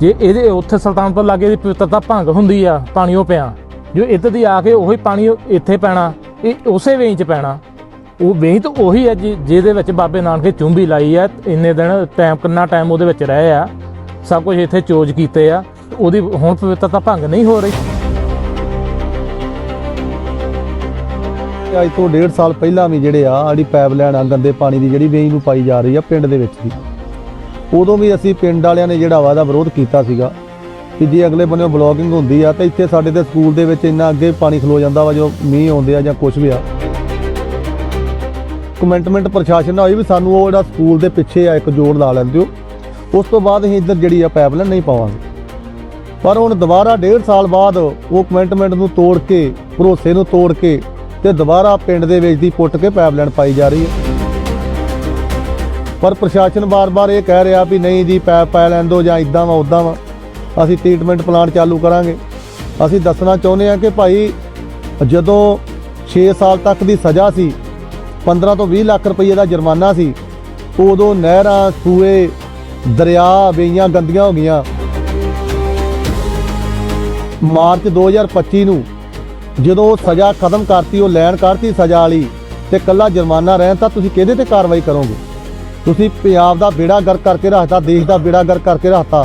ਜੇ ਇਹਦੇ ਉੱਥੇ ਸੁਲਤਾਨਪੁਰ ਲਾਗੇ ਦੀ ਪਵਿੱਤਰਤਾ ਭੰਗ ਹੁੰਦੀ ਆ ਪਾਣੀ ਉਹ ਪਿਆ, ਜੋ ਇੱਧਰ ਦੀ ਆ ਕੇ ਉਹੀ ਪਾਣੀ ਇੱਥੇ ਪੈਣਾ, ਇਹ ਉਸੇ ਵੇਈ ਚ ਪੈਣਾ। ਉਹ ਵੇਈ ਤਾਂ ਉਹੀ ਹੈ ਜਿ- ਜਿਹਦੇ ਵਿੱਚ ਬਾਬੇ ਨਾਨਕ ਨੇ ਚੁੰਬੀ ਲਾਈ ਆ, ਇੰਨੇ ਦਿਨ ਟਾਈਮ ਕਿੰਨਾ ਟਾਈਮ ਉਹਦੇ ਵਿੱਚ ਰਹੇ ਆ, ਸਭ ਕੁਝ ਇੱਥੇ ਚੋਜ ਕੀਤੇ ਆ, ਉਹਦੀ ਹੁਣ ਪਵਿੱਤਰਤਾ ਭੰਗ ਨਹੀਂ ਹੋ ਰਹੀ। ਅੱਜ ਤੋਂ ਡੇਢ ਸਾਲ ਪਹਿਲਾਂ ਵੀ ਜਿਹੜੇ ਆ ਜਿਹੜੀ ਪਾਈਪਲਾਈਨ ਆ, ਗੰਦੇ ਪਾਣੀ ਦੀ ਜਿਹੜੀ ਵੇਈ ਨੂੰ ਪਾਈ ਜਾ ਰਹੀ ਆ, ਪਿੰਡ ਦੇ ਵਿੱਚ ਦੀ ਉਦੋਂ ਵੀ ਅਸੀਂ ਪਿੰਡ ਵਾਲਿਆਂ ਨੇ ਜਿਹੜਾ ਵਾ ਦਾ ਵਿਰੋਧ ਕੀਤਾ ਸੀਗਾ ਕਿ ਜੇ ਅਗਲੇ ਬੰਨੇ ਬਲੌਗਿੰਗ ਹੁੰਦੀ ਆ ਤਾਂ ਇੱਥੇ ਸਾਡੇ ਤੇ ਸਕੂਲ ਦੇ ਵਿੱਚ ਇੰਨਾ ਅੱਗੇ ਪਾਣੀ ਖਲੋ ਜਾਂਦਾ ਵਾ ਜੋ ਮੀਂਹ ਆਉਂਦੇ ਆ ਜਾਂ ਕੁਝ ਵੀ ਆ। ਕਮੈਂਟਮੈਂਟ ਪ੍ਰਸ਼ਾਸਨ ਨਾਲ ਹੋਈ ਵੀ ਸਾਨੂੰ ਉਹ ਜਿਹੜਾ ਸਕੂਲ ਦੇ ਪਿੱਛੇ ਆ, ਇੱਕ ਜੋੜ ਲਾ ਲੈਂਦੇ ਹੋ। ਉਸ ਤੋਂ ਬਾਅਦ ਅਸੀਂ ਇੱਧਰ ਜਿਹੜੀ ਆ ਪਾਈਪਲਾਈਨ ਨਹੀਂ ਪਾਵਾਂਗੇ। ਪਰ ਹੁਣ ਦੁਬਾਰਾ ਡੇਢ ਸਾਲ ਬਾਅਦ ਉਹ ਕਮੈਂਟਮੈਂਟ ਨੂੰ ਤੋੜ ਕੇ, ਭਰੋਸੇ ਨੂੰ ਤੋੜ ਕੇ ਤੇ ਦੁਬਾਰਾ ਪਿੰਡ ਦੇ ਵਿੱਚ ਦੀ ਪੁੱਟ ਕੇ ਪਾਈਪਲਾਈਨ ਪਾਈ ਜਾ ਰਹੀ ਹੈ। ਪਰ ਪ੍ਰਸ਼ਾਸਨ ਬਾਰ-ਬਾਰ ਇਹ ਕਹਿ ਰਿਹਾ ਵੀ ਨਹੀਂ ਜੀ ਪੈਪ ਪੈ ਲੈਣ ਦਿਓ ਜਾਂ ਇਦਾਂ ਵਾ ਉਦਾਂ ਵਾ। ਅਸੀਂ ਟ੍ਰੀਟਮੈਂਟ ਪਲਾਂਟ ਚਾਲੂ ਕਰਾਂਗੇ। ਅਸੀਂ ਦੱਸਣਾ ਚਾਹੁੰਦੇ ਹਾਂ ਕਿ ਭਾਈ, ਜਦੋਂ 6 ਸਾਲ ਤੱਕ ਦੀ ਸਜ਼ਾ ਸੀ 15 ਤੋਂ 20 ਲੱਖ ਰੁਪਏ ਦਾ ਜੁਰਮਾਨਾ ਸੀ, ਉਦੋਂ ਨਹਿਰਾਂ, ਸੂਏ, ਦਰਿਆ ਵੇਈਆਂ ਗੰਦੀਆਂ ਹੋ ਗਈਆਂ। ਮਾਰਚ 2025 ਨੂੰ ਜਦੋਂ ਉਹ ਸਜ਼ਾ ਖਤਮ ਕਰਤੀ, ਉਹ ਲੈਣ ਕਰਤੀ ਸਜ਼ਾ ਵਾਲੀ ਤੇ ਕੱਲਾ ਜੁਰਮਾਨਾ ਰਹਿਣ, ਤਾਂ ਤੁਸੀਂ ਕਿਹਦੇ ਤੇ ਕਾਰਵਾਈ ਕਰੋਗੇ? ਤੁਸੀਂ ਪੰਜਾਬ ਦਾ ਬੇੜਾ ਗਰਕ ਕਰਕੇ ਰੱਖਤਾ ਦੇਸ਼ ਦਾ ਬੇੜਾ ਗਰਕ ਕਰਕੇ ਰੱਖਤਾ।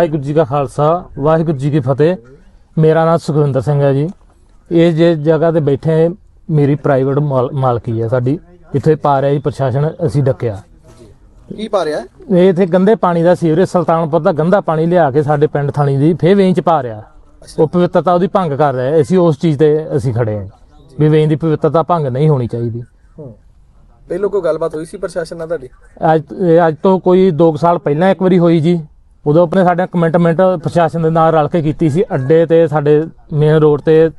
ਵਾਹਿਗੁਰੂ ਜੀ ਕਾ ਖਾਲਸਾ ਵਾਹਿਗੁਰੂ ਜੀ ਕੀ ਫਤਿਹ। ਮੇਰਾ ਨਾਮ ਸੁਖਵਿੰਦਰ ਸਿੰਘ ਹੈ ਜੀ। ਇਹ ਜੇ ਜਗ੍ਹਾ ਤੇ ਬੈਠੇ ਹਾਂ, ਮੇਰੀ ਪ੍ਰਾਈਵੇਟ ਮਾਲਕੀ ਹੈ ਸਾਡੀ। ਇੱਥੇ ਪਾ ਰਿਹਾ ਜੀ ਪ੍ਰਸ਼ਾਸਨ ਅਸੀਂ ਡੱਕਿਆ। ਕੀ ਪਾ ਰਿਹਾ? ਇਹ ਇੱਥੇ ਗੰਦੇ ਪਾਣੀ ਦਾ ਸੀਵਰੇਜ ਸੁਲਤਾਨਪੁਰ ਦਾ ਗੰਦਾ ਪਾਣੀ ਲਿਆ ਕੇ ਸਾਡੇ ਪਿੰਡ ਥਾਣੀ ਦੀ ਫੇਰ ਵੇਂਚ ਪਾ ਰਿਹਾ। ਉਹ ਪਵਿੱਤਰਤਾ ਉਹਦੀ ਭੰਗ ਕਰ ਰਿਹਾ ਅਸੀਂ ਉਸ ਚੀਜ਼ ਤੇ ਅਸੀਂ ਖੜੇ ਹਾਂ। ਵੀ ਵੇਂਚ ਦੀ ਪਵਿੱਤਰਤਾ ਭੰਗ ਨਹੀਂ ਹੋਣੀ ਚਾਹੀਦੀ। ਪਹਿਲੋਂ ਕੋਈ ਗੱਲਬਾਤ ਹੋਈ ਸੀ ਪ੍ਰਸ਼ਾਸਨ ਨਾਲ ਤੁਹਾਡੀ? ਅੱਜ ਤੋਂ ਕੋਈ 2 ਸਾਲ ਪਹਿਲਾਂ ਇੱਕ ਵਾਰੀ ਹੋਈ ਜੀ। ਉਦੋਂ ਆਪਣੇ ਸਾਡੇ ਕਮਿਟਮੈਂਟ ਪ੍ਰਸ਼ਾਸਨ ਦੇ ਨਾਲ ਰਲ ਕੇ ਕੀਤੀ ਸੀ। ਅੱਡੇ ਤੇ ਸਾਡੇ ਮੇਨ ਰੋਡ ਤੇ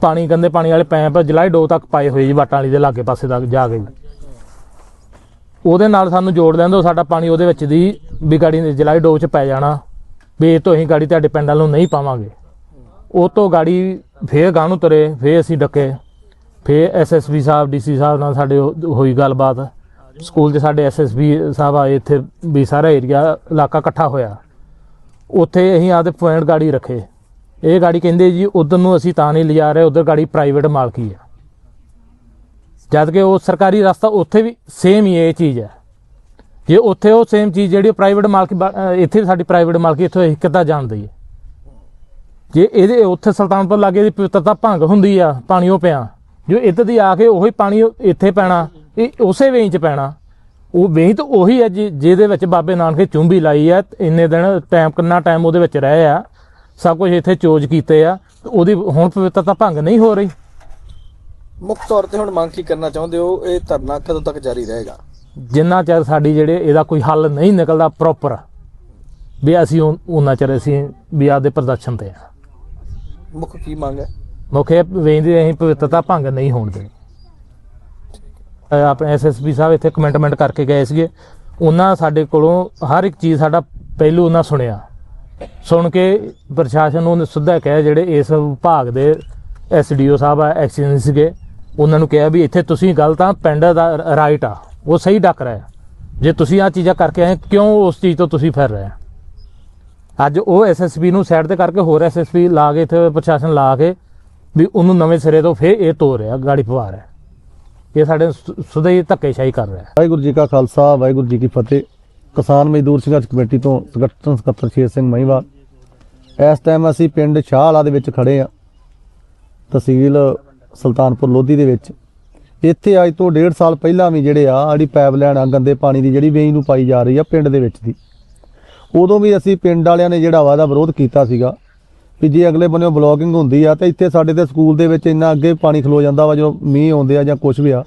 ਪਾਣੀ ਗੰਦੇ ਪਾਣੀ ਵਾਲੇ ਪੈਪ ਜੁਲਾਈ ਡੋ ਤੱਕ ਪਾਏ ਹੋਏ ਜੀ ਵਾਟਾਂ ਵਾਲੀ ਦੇ ਲਾਗੇ ਪਾਸੇ ਤੱਕ ਜਾ ਕੇ। ਉਹਦੇ ਨਾਲ ਸਾਨੂੰ ਜੋੜ ਲੈਣ ਦਿਓ ਸਾਡਾ ਪਾਣੀ ਉਹਦੇ ਵਿੱਚ ਦੀ ਵੀ ਗਾੜੀ ਜੁਲਾਈ ਡੋ ਚ ਪੈ ਜਾਣਾ। ਵੀ ਇਹ ਤੋਂ ਅਸੀਂ ਗਾੜੀ ਤੁਹਾਡੇ ਪਿੰਡ ਵੱਲੋਂ ਨਹੀਂ ਪਾਵਾਂਗੇ। ਉਹ ਤੋਂ ਗਾੜੀ ਫੇਰ ਗਾਂ ਨੂੰ ਤੁਰੇ, ਫੇਰ ਅਸੀਂ ਡੱਕੇ। ਫੇਰ ਐਸਐਸਪੀ ਸਾਹਿਬ ਡੀਸੀ ਸਾਹਿਬ ਨਾਲ ਸਾਡੇ ਹੋ- ਹੋਈ ਗੱਲਬਾਤ। ਸਕੂਲ 'ਚ ਸਾਡੇ ਐਸਐਸਪੀ ਸਾਹਿਬ ਆਏ, ਇੱਥੇ ਵੀ ਸਾਰਾ ਏਰੀਆ, ਇਲਾਕਾ ਇਕੱਠਾ ਹੋਇਆ। ਉੱਥੇ ਅਸੀਂ ਆਪਦੇ ਪੁਆਇੰਟ ਗਾੜੀ ਰੱਖੇ। ਇਹ ਗਾੜੀ ਕਹਿੰਦੇ ਜੀ, ਉਧਰ ਨੂੰ ਅਸੀਂ ਤਾਂ ਨਹੀਂ ਲਿਜਾ ਰਹੇ, ਉਧਰ ਗਾੜੀ ਪ੍ਰਾਈਵੇਟ ਮਾਲਕੀ ਆ। ਜਦ ਕਿ ਉਹ ਸਰਕਾਰੀ ਰਸਤਾ ਉੱਥੇ ਵੀ ਸੇਮ ਹੀ ਇਹ ਚੀਜ਼ ਹੈ। ਜੇ ਉੱਥੇ ਉਹ ਸੇਮ ਚੀਜ਼ ਜਿਹੜੀ ਪ੍ਰਾਈਵੇਟ ਮਾਲਕੀ ਇੱਥੇ ਸਾਡੀ ਪ੍ਰਾਈਵੇਟ ਮਾਲਕੀ, ਇੱਥੋਂ ਅਸੀਂ ਕਿੱਦਾਂ ਜਾਣਦੇ ਹੈ ਜੇ ਇਹਦੇ ਉੱਥੇ ਸੁਲਤਾਨਪੁਰ ਲਾਗੇ ਦੀ ਪਵਿੱਤਰਤਾ ਭੰਗ ਹੁੰਦੀ ਆ, ਪਾਣੀ ਉਹ ਪਿਆ, ਜੋ ਇੱਧਰ ਦੀ ਆ ਕੇ ਉਹੀ ਪਾਣੀ ਇੱਥੇ ਪੈਣਾ, ਇਹ ਉਸੇ ਵੇਈ ਪੈਣਾ, ਉਹ ਵੇਈ ਤਾਂ ਉਹੀ ਹੈ ਜਿਹਦੇ ਵਿੱਚ ਬਾਬੇ ਨਾਨਕ ਨੇ ਚੁੰਬੀ ਲਾਈ ਆ, ਇੰਨੇ ਦਿਨ ਟਾਈਮ ਕਿੰਨਾ ਟਾਈਮ ਉਹਦੇ ਵਿੱਚ ਰਹੇ ਆ, ਸਭ ਕੁਝ ਇੱਥੇ ਚੋਜ ਕੀਤੇ ਆ ਉਹਦੀ ਹੁਣ ਪਵਿੱਤਰਤਾ ਭੰਗ ਨਹੀਂ ਹੋ ਰਹੀ। ਮੁੱਖ ਤੌਰ ਤੇ ਹੁਣ ਮੰਗ ਕੀ ਕਰਨਾ ਚਾਹੁੰਦੇ ਹੋ? ਇਹ ਧਰਨਾ ਕਦੋਂ ਤੱਕ ਜਾਰੀ ਰਹੇਗਾ? ਜਿੰਨਾ ਚਿਰ ਸਾਡੀ ਜਿਹੜੇ ਇਹਦਾ ਕੋਈ ਹੱਲ ਨਹੀਂ ਨਿਕਲਦਾ ਪ੍ਰੋਪਰ ਵੀ ਅਸੀਂ ਉਨਾ ਚਿਰ ਅਸੀਂ ਵੀ ਆਪਦੇ ਪ੍ਰਦਰਸ਼ਨ ਤੇ ਆ। ਮੁੱਖ ਕੀ ਮੰਗ ਹੈ? ਮੁਖੇ ਵੇਂਦੇ ਅਸੀਂ ਪਵਿੱਤਰਤਾ ਭੰਗ ਨਹੀਂ ਹੋਣ ਦੇਣੀ। ਆਪਣੇ ਐਸਐਸਪੀ ਸਾਹਿਬ ਇੱਥੇ ਕਮੈਂਟਮੈਂਟ ਕਰਕੇ ਗਏ ਸੀਗੇ। ਉਹਨਾਂ ਸਾਡੇ ਕੋਲੋਂ ਹਰ ਇੱਕ ਚੀਜ਼ ਸਾਡਾ ਪਹਿਲੂ ਉਹਨਾਂ ਸੁਣਿਆ। ਸੁਣ ਕੇ ਪ੍ਰਸ਼ਾਸਨ ਨੂੰ ਸਿੱਧਾ ਕਹਿ ਜਿਹੜੇ ਇਸ ਵਿਭਾਗ ਦੇ ਐਸਡੀਓ ਸਾਹਿਬ ਆ ਐਕਸੀਡੈਂਟ ਸੀਗੇ ਉਹਨਾਂ ਨੂੰ ਕਿਹਾ ਵੀ ਇੱਥੇ ਤੁਸੀਂ ਗਲਤ ਆ ਪਿੰਡ ਦਾ ਰਾਈਟ ਆ। ਉਹ ਸਹੀ ਡੱਕ ਰਿਹਾ ਜੇ ਤੁਸੀਂ ਆ ਚੀਜ਼ਾਂ ਕਰਕੇ ਆਏ, ਕਿਉਂ ਉਸ ਚੀਜ਼ ਤੋਂ ਤੁਸੀਂ ਫਿਰ ਰਹੇ ਆ ਅੱਜ ਉਹ ਐਸਐਸਪੀ ਨੂੰ ਸਾਈਡ ਤੇ ਕਰਕੇ ਹੋਰ ਐਸਐਸਪੀ ਲਾ ਕੇ ਇੱਥੇ ਪ੍ਰਸ਼ਾਸਨ ਲਾ ਕੇ ਵੀ ਉਹਨੂੰ ਨਵੇਂ ਸਿਰੇ ਤੋਂ ਫੇਰ ਇਹ ਤੋਰ ਰਿਹਾ, ਗਾੜੀ ਪਵਾ ਰਿਹਾ ਇਹ ਸਾਡੇ ਸੁਦੇ ਹੀ ਧੱਕੇਸ਼ਾਹੀ ਕਰ ਰਿਹਾ ਵਾਹਿਗੁਰੂ ਜੀ ਕਾ ਖਾਲਸਾ, ਵਾਹਿਗੁਰੂ ਜੀ ਕੀ ਫਤਿਹ। ਕਿਸਾਨ ਮਜ਼ਦੂਰ ਸੰਘਰਸ਼ ਕਮੇਟੀ ਤੋਂ ਸੰਗਠਨ ਸਕੱਤਰ ਸ਼ੇਰ ਸਿੰਘ ਮਹੀਵਾਲ। ਇਸ ਟਾਈਮ ਅਸੀਂ ਪਿੰਡ ਸ਼ਾਹਲਾ ਦੇ ਵਿੱਚ ਖੜੇ ਆ ਤਹਿਸੀਲ ਸੁਲਤਾਨਪੁਰ ਲੋਧੀ ਦੇ ਵਿੱਚ। ਇੱਥੇ ਅੱਜ ਤੋਂ ਡੇਢ ਸਾਲ ਪਹਿਲਾਂ ਵੀ ਜਿਹੜੇ ਆ ਜਿਹੜੀ ਪਾਈਪਲਾਈਨ ਆ, ਗੰਦੇ ਪਾਣੀ ਦੀ ਜਿਹੜੀ ਵੇਈ ਨੂੰ ਪਾਈ ਜਾ ਰਹੀ ਆ ਪਿੰਡ ਦੇ ਵਿੱਚ ਦੀ। ਉਦੋਂ ਵੀ ਅਸੀਂ ਪਿੰਡ ਵਾਲਿਆਂ ਨੇ ਜਿਹੜਾ ਵਾ ਦਾ ਵਿਰੋਧ ਕੀਤਾ ਸੀਗਾ ਵੀ ਜੇ ਅਗਲੇ ਬੰਨੇ ਬਲੌਗਿੰਗ ਹੁੰਦੀ ਆ, ਤਾਂ ਇੱਥੇ ਸਾਡੇ ਤੇ ਸਕੂਲ ਦੇ ਵਿੱਚ ਇੰਨਾ ਅੱਗੇ ਪਾਣੀ ਖਲੋ ਜਾਂਦਾ ਵਾ, ਜਦੋਂ ਮੀਂਹ ਆਉਂਦੇ ਆ ਜਾਂ ਕੁਝ ਵੀ ਆ,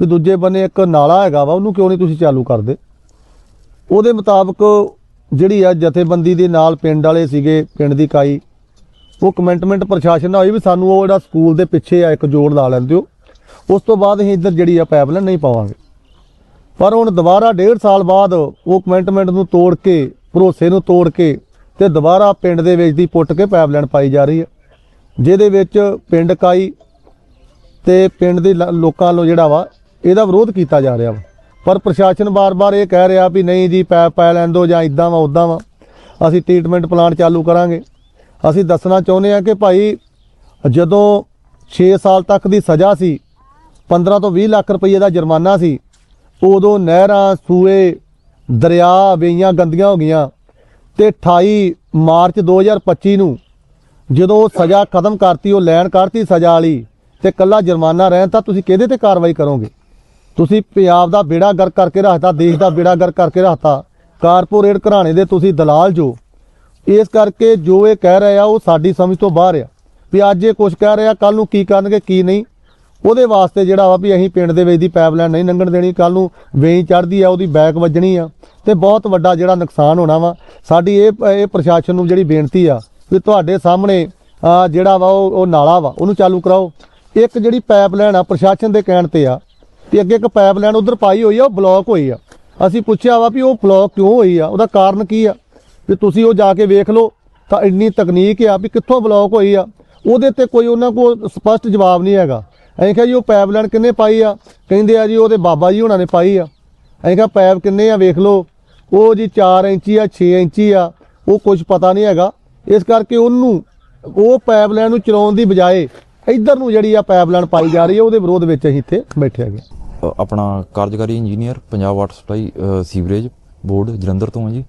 ਵੀ ਦੂਜੇ ਬੰਨੇ ਇੱਕ ਨਾਲਾ ਹੈਗਾ ਵਾ, ਉਹਨੂੰ ਕਿਉਂ ਨਹੀਂ ਤੁਸੀਂ ਚਾਲੂ ਕਰਦੇ? ਉਹਦੇ ਮੁਤਾਬਕ ਜਿਹੜੀ ਆ ਜਥੇਬੰਦੀ ਦੇ ਨਾਲ ਪਿੰਡ ਵਾਲੇ ਸੀਗੇ, ਪਿੰਡ ਦੀ ਕਾਈ, ਉਹ ਕਮੈਂਟਮੈਂਟ ਪ੍ਰਸ਼ਾਸਨ ਨਾਲ ਹੋਈ ਵੀ ਸਾਨੂੰ ਉਹ ਜਿਹੜਾ ਸਕੂਲ ਦੇ ਪਿੱਛੇ ਆ, ਇੱਕ ਜੋੜ ਲਾ ਲੈਂਦੇ ਹੋ। ਉਸ ਤੋਂ ਬਾਅਦ ਅਸੀਂ ਇੱਧਰ ਜਿਹੜੀ ਆ ਪਾਈਪਲਾਈਨ ਨਹੀਂ ਪਾਵਾਂਗੇ। ਪਰ ਹੁਣ ਦੁਬਾਰਾ ਡੇਢ ਸਾਲ ਬਾਅਦ ਉਹ ਕਮੈਂਟਮੈਂਟ ਨੂੰ ਤੋੜ ਕੇ, ਭਰੋਸੇ ਨੂੰ ਤੋੜ ਕੇ ਤੇ ਦੁਬਾਰਾ ਪਿੰਡ ਦੇ ਵਿੱਚ ਦੀ ਪੁੱਟ ਕੇ ਪਾਈਪਲਾਈਨ ਪਾਈ ਜਾ ਰਹੀ ਹੈ ਜਿਹਦੇ ਵਿੱਚ ਪਿੰਡ ਕਾਈ ਤੇ ਪਿੰਡ ਦੇ ਲ- ਲੋਕਾਂ ਨੂੰ ਜਿਹੜਾ ਵਾ, ਇਹਦਾ ਵਿਰੋਧ ਕੀਤਾ ਜਾ ਰਿਹਾ ਵਾ। ਪਰ ਪ੍ਰਸ਼ਾਸਨ ਬਾਰ-ਬਾਰ ਇਹ ਕਹਿ ਰਿਹਾ ਵੀ ਨਹੀਂ ਜੀ ਪੈਪ ਪੈ ਲੈਣ ਦਿਓ ਜਾਂ ਇਦਾਂ ਵਾ ਉਦਾਂ ਵਾ। ਅਸੀਂ ਟ੍ਰੀਟਮੈਂਟ ਪਲਾਂਟ ਚਾਲੂ ਕਰਾਂਗੇ। ਅਸੀਂ ਦੱਸਣਾ ਚਾਹੁੰਦੇ ਹਾਂ ਕਿ ਭਾਈ ਜਦੋਂ 6 ਸਾਲ ਤੱਕ ਦੀ ਸਜ਼ਾ ਸੀ 15 ਤੋਂ 20 ਲੱਖ ਰੁਪਏ ਦਾ ਜੁਰਮਾਨਾ ਸੀ। ਉਦੋਂ ਨਹਿਰਾਂ, ਸੂਏ, ਦਰਿਆ ਵੇਈਆਂ ਗੰਦੀਆਂ ਹੋ ਗਈਆਂ ਤੇ 28 ਮਾਰਚ 2025 ਨੂੰ ਜਦੋਂ ਉਹ ਸਜ਼ਾ ਖਤਮ ਕਰਤੀ, ਉਹ ਲੈਣ ਕਰਤੀ ਸਜ਼ਾ ਵਾਲੀ ਤੇ ਕੱਲਾ ਜੁਰਮਾਨਾ ਰਹਿਣ, ਤਾਂ ਤੁਸੀਂ ਕਿਹਦੇ ਤੇ ਕਾਰਵਾਈ ਕਰੋਗੇ? ਤੁਸੀਂ ਪੰਜਾਬ ਦਾ ਬੇੜਾ ਗਰ ਕਰਕੇ ਰੱਖਤਾ, ਦੇਸ਼ ਦਾ ਬੇੜਾ ਗਰ ਕਰਕੇ ਰੱਖਤਾ, ਕਾਰਪੋਰੇਟ ਘਰਾਣੇ ਦੇ ਤੁਸੀਂ ਦਲਾਲ ਜੋ। ਇਸ ਕਰਕੇ ਜੋ ਇਹ ਕਹਿ ਰਹੇ ਆ ਉਹ ਸਾਡੀ ਸਮਝ ਤੋਂ ਬਾਹਰ ਆ। ਵੀ ਅੱਜ ਇਹ ਕੁਝ ਕਹਿ ਰਿਹਾ ਕੱਲ ਨੂੰ ਕੀ ਕਰਨਗੇ, ਕੀ ਨਹੀਂ। ਉਹਦੇ ਵਾਸਤੇ ਜਿਹੜਾ ਵਾ ਵੀ ਅਸੀਂ ਪਿੰਡ ਦੇ ਵਿੱਚ ਦੀ ਪਾਈਪਲਾਈਨ ਨਹੀਂ ਲੰਘਣ ਦੇਣੀ ਕੱਲ ਨੂੰ ਵੇਈ ਚੜਦੀ ਆ, ਉਹਦੀ ਬੈਕ ਵੱਜਣੀ ਆ। ਤੇ ਬਹੁਤ ਵੱਡਾ ਜਿਹੜਾ ਨੁਕਸਾਨ ਹੋਣਾ ਵਾ, ਸਾਡੀ ਇਹ ਇਹ ਪ੍ਰਸ਼ਾਸਨ ਨੂੰ ਜਿਹੜੀ ਬੇਨਤੀ ਆ ਵੀ ਤੁਹਾਡੇ ਸਾਹਮਣੇ ਜਿਹੜਾ ਵਾ ਉਹ ਉਹ ਨਾਲਾ ਵਾ, ਉਹਨੂੰ ਚਾਲੂ ਕਰਾਓ। ਇੱਕ ਜਿਹੜੀ ਪਾਈਪਲਾਈਨ ਆ, ਪ੍ਰਸ਼ਾਸਨ ਦੇ ਕਹਿਣ ਤੇ ਆ ਤੇ ਅੱਗੇ ਇੱਕ ਪਾਈਪਲਾਈਨ ਉਧਰ ਪਾਈ ਹੋਈ ਆ, ਉਹ ਬਲੌਕ ਹੋਈ ਆ। ਅਸੀਂ ਪੁੱਛਿਆ ਵਾ ਵੀ ਉਹ ਬਲੌਕ ਕਿਉਂ ਹੋਈ ਆ, ਉਹਦਾ ਕਾਰਨ ਕੀ ਆ? ਵੀ ਤੁਸੀਂ ਉਹ ਜਾ ਕੇ ਵੇਖ ਲਓ, ਤਾਂ ਇੰਨੀ ਤਕਨੀਕ ਆ ਵੀ ਕਿੱਥੋਂ ਬਲੌਕ ਹੋਈ ਆ, ਉਹਦੇ ਤੇ ਕੋਈ ਉਹਨਾਂ ਕੋਲ ਸਪਸ਼ਟ ਜਵਾਬ ਨਹੀਂ ਹੈਗਾ। ਅਸੀਂ ਕਿਹਾ ਜੀ, ਉਹ ਪਾਈਪਲਾਈਨ ਕਿੰਨੇ ਪਾਈ ਆ? ਕਹਿੰਦੇ ਆ ਜੀ ਉਹਦੇ ਬਾਬਾ ਜੀ ਉਹਨਾਂ ਨੇ ਪਾਈ ਆ। ਅਸੀਂ ਕਿਹਾ, ਪਾਈਪ ਕਿੰਨੇ ਆ? ਵੇਖ ਲਓ। ਉਹ ਜੀ 4 ਇੰਚੀ ਆ 6 ਇੰਚੀ ਆ। ਉਹ ਕੁਝ ਪਤਾ ਨਹੀਂ ਹੈਗਾ। ਇਸ ਕਰਕੇ ਉਹਨੂੰ, ਉਹ ਪਾਈਪਲਾਈਨ ਨੂੰ ਚਲਾਉਣ ਦੀ ਬਜਾਏ ਇੱਧਰ ਨੂੰ ਜਿਹੜੀ ਆ ਪਾਈਪਲਾਈਨ ਪਾਈ ਜਾ ਰਹੀ ਹੈ ਉਹਦੇ ਵਿਰੋਧ ਵਿੱਚ ਅਸੀਂ ਇੱਥੇ ਬੈਠੇ ਹੈਗੇ ਆਪਣਾ ਕਾਰਜਕਾਰੀ engineer, Punjab water supply sewerage board Jalandhar ਤੋਂ ਹਾਂ ਜੀ।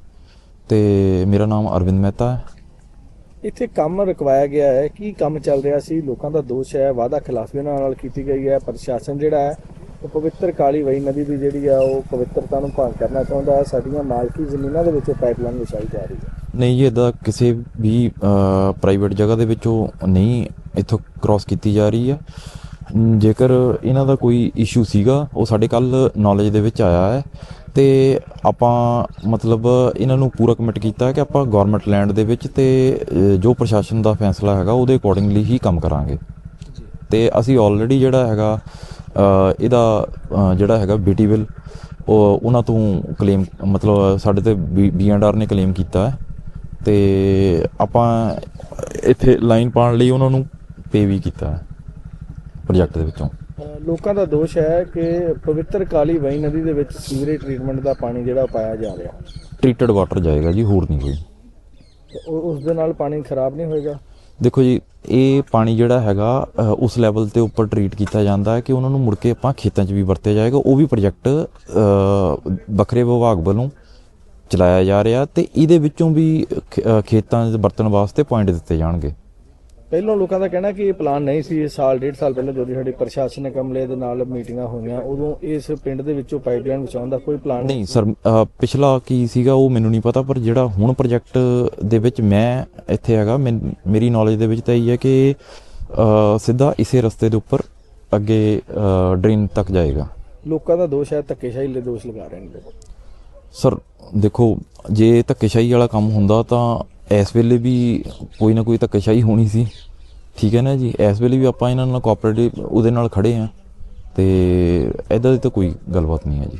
ਤੇ ਮੇਰਾ ਨਾਮ ਅਰਵਿੰਦ ਮਹਿਤਾ ਹੈ। ਇੱਥੇ ਕੰਮ ਰੁਕਵਾਇਆ ਗਿਆ ਹੈ। ਕੀ ਕੰਮ ਚੱਲ ਰਿਹਾ ਸੀ? ਲੋਕਾਂ ਦਾ ਦੋਸ਼ ਹੈ। ਵਾਅਦਾ ਖਿਲਾਫੀ ਉਹਨਾਂ ਨਾਲ ਕੀਤੀ ਗਈ ਹੈ। ਪ੍ਰਸ਼ਾਸਨ ਜਿਹੜਾ ਹੈ, ਉਹ ਪਵਿੱਤਰ ਕਾਲੀ ਵਈ ਨਦੀ ਦੀ ਜਿਹੜੀ ਆ, ਉਹ ਪਵਿੱਤਰਤਾ ਨੂੰ ਭੰਗ ਕਰਨਾ ਚਾਹੁੰਦਾ ਹੈ। ਸਾਡੀਆਂ ਮਾਲਕੀ ਜ਼ਮੀਨਾਂ ਦੇ ਵਿੱਚ ਪਾਈਪਲਾਈਨ ਵਿਛਾਈ ਜਾ ਰਹੀ ਹੈ। ਨਹੀਂ ਜੀ ਇਦਾਂ ਕਿਸੇ ਵੀ ਪ੍ਰਾਈਵੇਟ ਜਗ੍ਹਾ ਦੇ ਵਿੱਚੋਂ ਨਹੀਂ ਇੱਥੋਂ ਕ੍ਰਾਸ ਕੀਤੀ ਜਾ ਰਹੀ ਹੈ ਜੇਕਰ ਇਹਨਾਂ ਦਾ ਕੋਈ ਇਸ਼ੂ ਸੀਗਾ, ਉਹ ਸਾਡੇ ਕੱਲ ਨੌਲੇਜ ਦੇ ਵਿੱਚ ਆਇਆ ਹੈ। ਤੇ ਆਪਾਂ ਮਤਲਬ ਇਹਨਾਂ ਨੂੰ ਪੂਰਾ ਕਮਿਟ ਕੀਤਾ ਕਿ ਆਪਾਂ ਗਵਰਨਮੈਂਟ ਲੈਂਡ ਦੇ ਵਿੱਚ ਤੇ ਜੋ ਪ੍ਰਸ਼ਾਸਨ ਦਾ ਫੈਸਲਾ ਹੈਗਾ ਉਹਦੇ ਅਕੋਰਡਿੰਗਲੀ ਹੀ ਕੰਮ ਕਰਾਂਗੇ। ਤੇ ਅਸੀਂ ਆਲਰੇਡੀ ਜਿਹੜਾ ਹੈਗਾ ਇਹਦਾ ਜਿਹੜਾ ਹੈਗਾ ਬੀਟੀ ਬਿੱਲ, ਉਹ ਉਹਨਾਂ ਤੋਂ ਕਲੇਮ ਮਤਲਬ ਸਾਡੇ ਤੇ ਬੀ ਐਂਡ ਆਰ ਨੇ ਕਲੇਮ ਕੀਤਾ ਹੈ। ਤੇ ਆਪਾਂ ਇੱਥੇ ਲਾਈਨ ਪਾਉਣ ਲਈ ਉਹਨਾਂ ਨੂੰ ਪੇ ਵੀ ਕੀਤਾ ਹੈ ਪ੍ਰੋਜੈਕਟ ਦੇ ਵਿੱਚੋਂ। ਲੋਕਾਂ ਦਾ ਦੋਸ਼ ਹੈ ਕਿ ਪਵਿੱਤਰ ਕਾਲੀ ਵਈ ਨਦੀ ਦੇ ਵਿੱਚ ਸੀਵਰੇਜ ਟ੍ਰੀਟਮੈਂਟ ਦਾ ਪਾਣੀ ਜਿਹੜਾ ਉਹ ਪਾਇਆ ਜਾ ਰਿਹਾ। ਟ੍ਰੀਟਡ ਵਾਟਰ ਜਾਏਗਾ ਜੀ ਹੋਰ ਨਹੀਂ ਕੋਈ। ਤੇ ਉਹ- ਉਸ ਦੇ ਨਾਲ ਪਾਣੀ ਖਰਾਬ ਨਹੀਂ ਹੋਏਗਾ? ਦੇਖੋ ਜੀ ਇਹ ਪਾਣੀ ਜਿਹੜਾ ਹੈਗਾ ਉਸ ਲੈਵਲ ਤੇ ਉੱਪਰ ਟਰੀਟ ਕੀਤਾ ਜਾਂਦਾ ਹੈ ਕਿ ਉਹਨਾਂ ਨੂੰ ਮੁੜ ਕੇ ਆਪਾਂ ਖੇਤਾਂ 'ਚ ਵੀ ਵਰਤਿਆ ਜਾਏਗਾ। ਉਹ ਵੀ ਪ੍ਰੋਜੈਕਟ ਵੱਖਰੇ ਵਿਭਾਗ ਵੱਲੋਂ ਚਲਾਇਆ ਜਾ ਰਿਹਾ ਤੇ ਇਹਦੇ ਵਿੱਚੋਂ ਵੀ ਖ- ਖੇਤਾਂ 'ਚ ਵਰਤਣ ਵਾਸਤੇ ਪੁਆਇੰਟ ਦਿੱਤੇ ਜਾਣਗੇ। ਪਹਿਲਾਂ ਲੋਕਾਂ ਦਾ ਕਹਿਣਾ ਕਿ ਇਹ ਪਲਾਨ ਨਹੀਂ ਸੀ ਇਹ ਸਾਲ ਡੇਢ ਸਾਲ ਪਹਿਲਾਂ ਜਦੋਂ ਸਾਡੀ ਪ੍ਰਸ਼ਾਸਨਿਕ ਅਮਲੇ ਦੇ ਨਾਲ ਮੀਟਿੰਗਾਂ ਹੋਈਆਂ ਉਦੋਂ ਇਸ ਪਿੰਡ ਦੇ ਵਿੱਚੋਂ ਪਾਈਪਲਾਈਨ ਵਿਛਾਉਣ ਦਾ ਕੋਈ ਪਲਾਨ ਨਹੀਂ ਸਰ ਪਿਛਲਾ ਕੀ ਸੀਗਾ ਉਹ ਮੈਨੂੰ ਨਹੀਂ ਪਤਾ ਪਰ ਜਿਹੜਾ ਹੁਣ ਪ੍ਰੋਜੈਕਟ ਦੇ ਵਿੱਚ ਮੈਂ ਇੱਥੇ ਹੈਗਾ ਮੇਰੀ ਨੌਲੇਜ ਦੇ ਵਿੱਚ ਤਾਂ ਇਹ ਹੈ ਕਿ ਸਿੱਧਾ ਇਸੇ ਰਸਤੇ ਦੇ ਉੱਪਰ ਅੱਗੇ ਡਰੇਨ ਤੱਕ ਜਾਏਗਾ ਲੋਕਾਂ ਦਾ ਦੋਸ਼ ਹੈ ਧੱਕੇਸ਼ਾਹੀ ਦੇ ਦੋਸ਼ ਲਗਾ ਰਹੇ ਨੇ। ਸਰ ਦੇਖੋ ਜੇ ਧੱਕੇਸ਼ਾਹੀ ਵਾਲਾ ਕੰਮ ਹੁੰਦਾ ਤਾਂ ਇਸ ਵੇਲੇ ਵੀ ਕੋਈ ਨਾ ਕੋਈ ਧੱਕੇਸ਼ਾਹੀ ਹੋਣੀ ਸੀ। ਠੀਕ ਹੈ ਨਾ ਜੀ? ਇਸ ਵੇਲੇ ਵੀ ਆਪਾਂ ਇਹਨਾਂ ਨਾਲ ਕੋਆਪਰੇਟਿਵ ਉਹਦੇ ਨਾਲ ਖੜੇ ਆ ਤੇ ਇਦਾਂ ਦੀ ਤਾਂ ਕੋਈ ਗੱਲਬਾਤ ਨਹੀਂ ਹੈ ਜੀ।